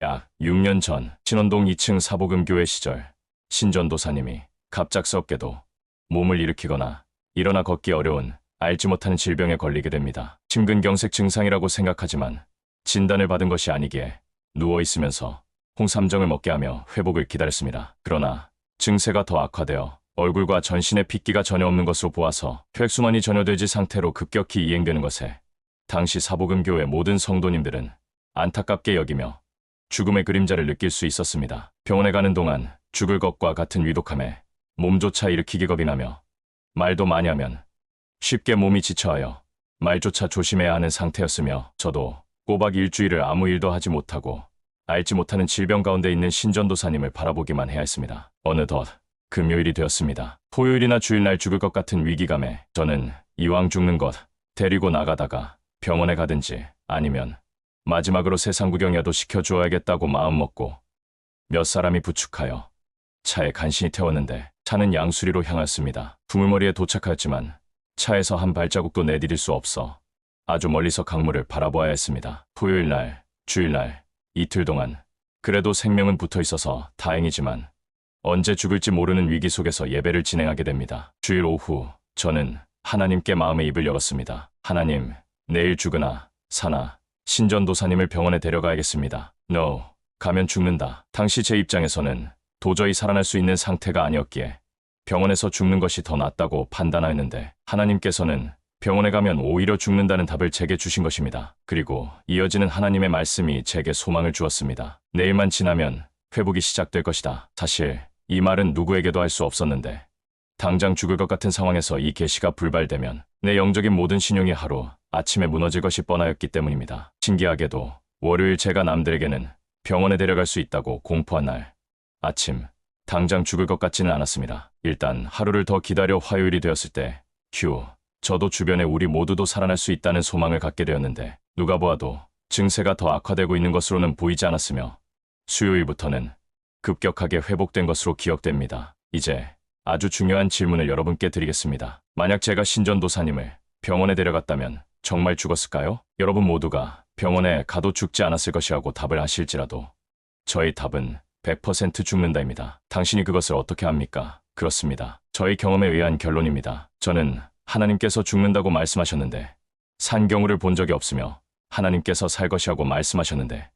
약 6년 전 신원동 2층 사복음교회 시절 신전도사님이 갑작스럽게도 몸을 일으키거나 일어나 걷기 어려운 알지 못하는 질병에 걸리게 됩니다. 심근경색 증상이라고 생각하지만 진단을 받은 것이 아니기에 누워 있으면서 홍삼정을 먹게 하며 회복을 기다렸습니다. 그러나 증세가 더 악화되어 얼굴과 전신에 핏기가 전혀 없는 것으로 보아서 혈액순환이 전혀 되지 상태로 급격히 이행되는 것에 당시 사복음교회 모든 성도님들은 안타깝게 여기며 죽음의 그림자를 느낄 수 있었습니다. 병원에 가는 동안 죽을 것과 같은 위독함에 몸조차 일으키기 겁이 나며 말도 많이 하면 쉽게 몸이 지쳐하여 말조차 조심해야 하는 상태였으며 저도 꼬박 일주일을 아무 일도 하지 못하고 알지 못하는 질병 가운데 있는 신전도사님을 바라보기만 해야 했습니다. 어느덧 금요일이 되었습니다. 토요일이나 주일날 죽을 것 같은 위기감에 저는 이왕 죽는 것 데리고 나가다가 병원에 가든지 아니면 마지막으로 세상 구경이라도 시켜주어야겠다고 마음먹고 몇 사람이 부축하여 차에 간신히 태웠는데 차는 양수리로 향했습니다. 두물머리에 도착하였지만 차에서 한 발자국도 내디딜 수 없어 아주 멀리서 강물을 바라보아야 했습니다. 토요일 날, 주일 날, 이틀 동안 그래도 생명은 붙어 있어서 다행이지만 언제 죽을지 모르는 위기 속에서 예배를 진행하게 됩니다. 주일 오후 저는 하나님께 마음의 입을 열었습니다. 하나님, 내일 죽으나 사나 신전도사님을 병원에 데려가야겠습니다. No, 가면 죽는다. 당시 제 입장에서는 도저히 살아날 수 있는 상태가 아니었기에 병원에서 죽는 것이 더 낫다고 판단하였는데 하나님께서는 병원에 가면 오히려 죽는다는 답을 제게 주신 것입니다. 그리고 이어지는 하나님의 말씀이 제게 소망을 주었습니다. 내일만 지나면 회복이 시작될 것이다. 사실 이 말은 누구에게도 할 수 없었는데 당장 죽을 것 같은 상황에서 이 계시가 불발되면 내 영적인 모든 신용이 하루 아침에 무너질 것이 뻔하였기 때문입니다. 신기하게도 월요일 제가 남들에게는 병원에 데려갈 수 있다고 공포한 날 아침 당장 죽을 것 같지는 않았습니다. 일단 하루를 더 기다려 화요일이 되었을 때 휴, 저도 주변에 우리 모두도 살아날 수 있다는 소망을 갖게 되었는데 누가 보아도 증세가 더 악화되고 있는 것으로는 보이지 않았으며 수요일부터는 급격하게 회복된 것으로 기억됩니다. 이제 아주 중요한 질문을 여러분께 드리겠습니다. 만약 제가 신전도사님을 병원에 데려갔다면 정말 죽었을까요? 여러분 모두가 병원에 가도 죽지 않았을 것이라고 답을 하실지라도 저의 답은 100% 죽는다입니다. 당신이 그것을 어떻게 합니까? 그렇습니다. 저의 경험에 의한 결론입니다. 저는 하나님께서 죽는다고 말씀하셨는데 산 경우를 본 적이 없으며 하나님께서 살 것이라고 말씀하셨는데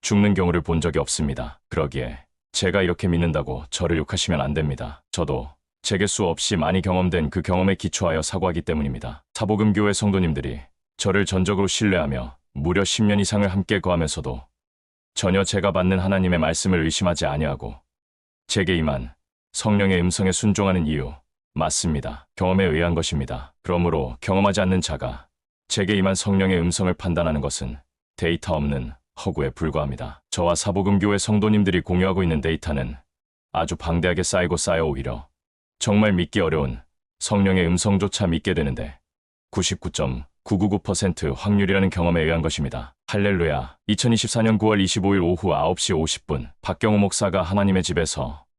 죽는 경우를 본 적이 없습니다. 그러기에 제가 이렇게 믿는다고 저를 욕하시면 안 됩니다. 저도 제게 수 없이 많이 경험된 그 경험에 기초하여 사고하기 때문입니다. 사복음교회 성도님들이 저를 전적으로 신뢰하며 무려 10년 이상을 함께 거하면서도 전혀 제가 받는 하나님의 말씀을 의심하지 아니하고 제게 임한 성령의 음성에 순종하는 이유 맞습니다. 경험에 의한 것입니다. 그러므로 경험하지 않는 자가 제게 임한 성령의 음성을 판단하는 것은 데이터 없는 허구에 불과합니다. 저와 사복음교회 성도님들이 공유하고 있는 데이터는 아주 방대하게 쌓이고 쌓여 오히려 정말 믿기 어려운 성령의 음성조차 믿게 되는데 99.999% 확률이라는 경험에 의한 것입니다. 할렐루야. 2024년 9월 25일 오후 9시 50분 박경호 목사가 하나님의 집에서